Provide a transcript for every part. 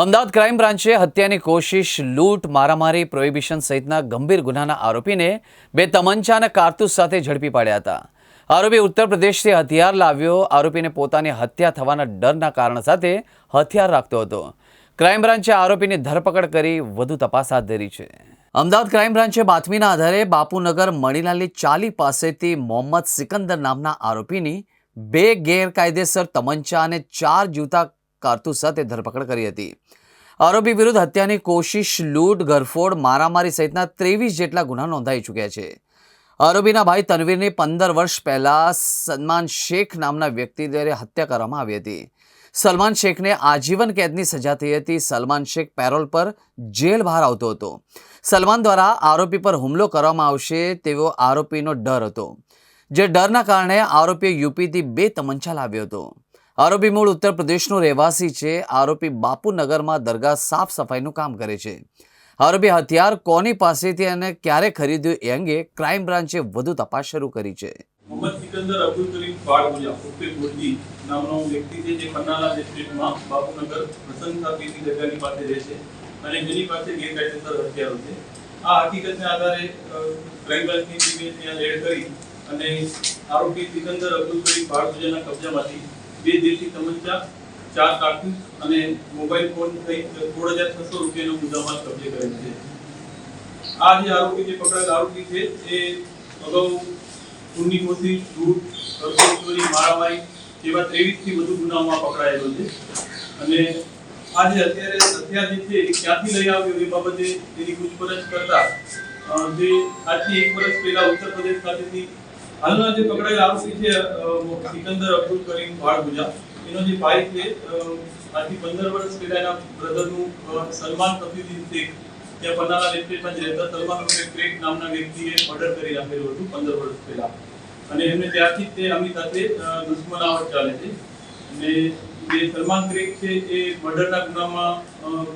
Ahmedabad crime બ્રાન્ચે હત્યાની કોશિશ, લૂંટ, મારામારી, પ્રોહિબિશન સહિતના ગંભીર ગુનાના આરોપીને બે તમંચા અને કારતૂસ સાથે ઝડપી પાડ્યા હતા. આરોપી ઉત્તર પ્રદેશથી હથિયાર લાવ્યો, આરોપીને પોતાની હત્યા થવાના ડરના કારણ સાથે હથિયાર રાખતો હતો. ક્રાઇમ બ્રાન્ચે આરોપીની ધરપકડ કરી વધુ તપાસ હાથ ધરી છે. અમદાવાદ ક્રાઇમ બ્રાન્ચે બાતમીના આધારે બાપુનગર મણીલાલની ચાલી પાસેથી મોહમ્મદ સિકંદર નામના આરોપીની બે ગેરકાયદેસર તમંચા અને ચાર જૂતા કારતૂસ સાથે ધરપકડ કરી હતી. આરોપી વિરુદ્ધ હત્યાની કોશિશ, લૂંટ ગરફોડ મારામારી સહિતના ત્રેવીસ જેટલા ગુના નોંધાઈ ચૂક્યા છે. આરોપીના ભાઈ તનવીરની પંદર વર્ષ પહેલા સલમાન શેખ નામના વ્યક્તિ દ્વારા હત્યા કરવામાં આવી હતી. સલમાન શેખને આજીવન કેદની સજા થઈ હતી. સલમાન શેખ પેરોલ પર જેલ બહાર આવતો હતો. સલમાન દ્વારા આરોપી પર હુમલો કરવામાં આવશે તેવો આરોપીનો ડર હતો, જે ડરના કારણે આરોપીએ યુપીથી બે તમંચા લાવ્યો હતો. આરોપી મૂળ ઉત્તર પ્રદેશનો રહેવાસી છે. આરોપી બાપુનગરમાં દરગાહ સાફ સફાઈનું કામ કરે છે. આરોપી હથિયાર કોની પાસેથી અને ક્યારે ખરીદ્યું એ અંગે ક્રાઇમ બ્રાન્ચે વધુ તપાસ શરૂ કરી છે. અને આરોપી સિકંદર અબ્દુલ કરીમ બાળગુજાના કબજામાંથી બે દેશી તમંચા ચાર કારતૂસ અને મોબાઈલ ફોન સહિત સોળ હજાર છસો રૂપિયાનો મુદ્દામાલ કબજે કરેલ છે. આ જે આરોપી જે પકડાયેલ આરોપી છે, એ અગાઉ ખૂનની કોશિશ, લૂંટ હત્યા ચોરી મારામારી જેવા ત્રેવીસથી વધુ ગુનાઓમાં પકડાયેલો છે. અને આ જે અત્યારે હથિયાર જે છે, એ ક્યાંથી લઈ આવ્યો એ બાબતે એની પૂછપરછ કરતા જે આજથી એક વર્ષ પહેલા ઉત્તર પ્રદેશ ખાતેથી હાલના જે પકડાયેલા આરોપી છે સિકંદર અબ્દુલ કરીમ વાળગુજા એનો જે ભાઈ છે આજથી પંદર વર્ષ પહેલા એના બ્રધરનું સલમાન તફીદીન શેખ ત્યાં પન્નાલા ડિસ્ટ્રિક્ટમાં જ રહેતા સલમાન ઉર્ફે ક્રેક નામના વ્યક્તિએ મર્ડર કરી નાખેલું હતું પંદર વર્ષ પહેલા. અને એમને ત્યારથી તે આમની સાથે દુશ્મનાવટ ચાલે છે. અને જે સલમાન ક્રેક છે, એ મર્ડરના ગુનામાં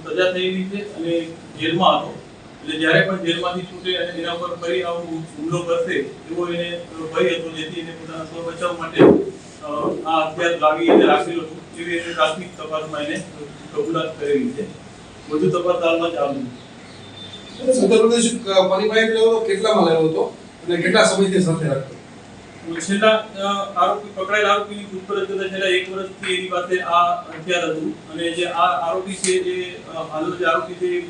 સજા થયેલી છે અને જેલમાં હતો. એટલે જ્યારે પણ જેલમાંથી છૂટે અને એના ઉપર ફરી આવું હુમલો કરશે એવો એને ભય હતો જેથી એને પોતાના સ્વ બચાવ માટે આ હથિયાર લાવી એને રાખેલું હતું. એવી એને પ્રાથમિક તપાસમાં એને કબૂલાત કરેલી છે. વધુ તપાસ હાલમાં ચાલુ કેટલામાં લેવો હતો? અને કેટલા સમયથી સાથે રાખતો છેલ્લા આરોપી પકડાયેલા આરોપીની પૂછપરછ કરતા છેલ્લા એક વર્ષથી એની પાસે આ હથિયાર હતું. અને જે આ આરોપી છે એ હાલનો જે આરોપી છે એ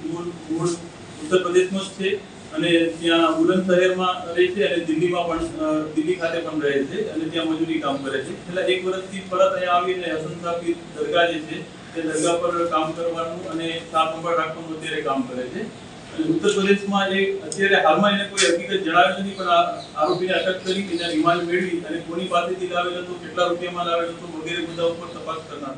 ઉત્તર પ્રદેશનો જ છે અને ત્યાં બુલંદ શહેરમાં રહે છે અને દિલ્હીમાં પણ દિલ્હી ખાતે પણ રહે છે અને ત્યાં મજૂરી કામ કરે છે. છેલ્લા એક વર્ષથી પરત અહીંયા આવીને હસન સાહેબ દરગાહ જે છે, તે દરગાહ પર કામ કરવાનું અને સાફ સંભાળ રાખવાનું અત્યારે કામ કરે છે. અને ઉત્તર પ્રદેશમાં એ અત્યારે હાલમાં એને કોઈ હકીકત જણાવી નથી, પણ આરોપીને અટક કરી એના રિમાન્ડ મેળવી અને કોની પાસેથી લાવેલો હતો, કેટલા રૂપિયામાં લાવેલો હતો વગેરે બધા ઉપર તપાસ કરનાર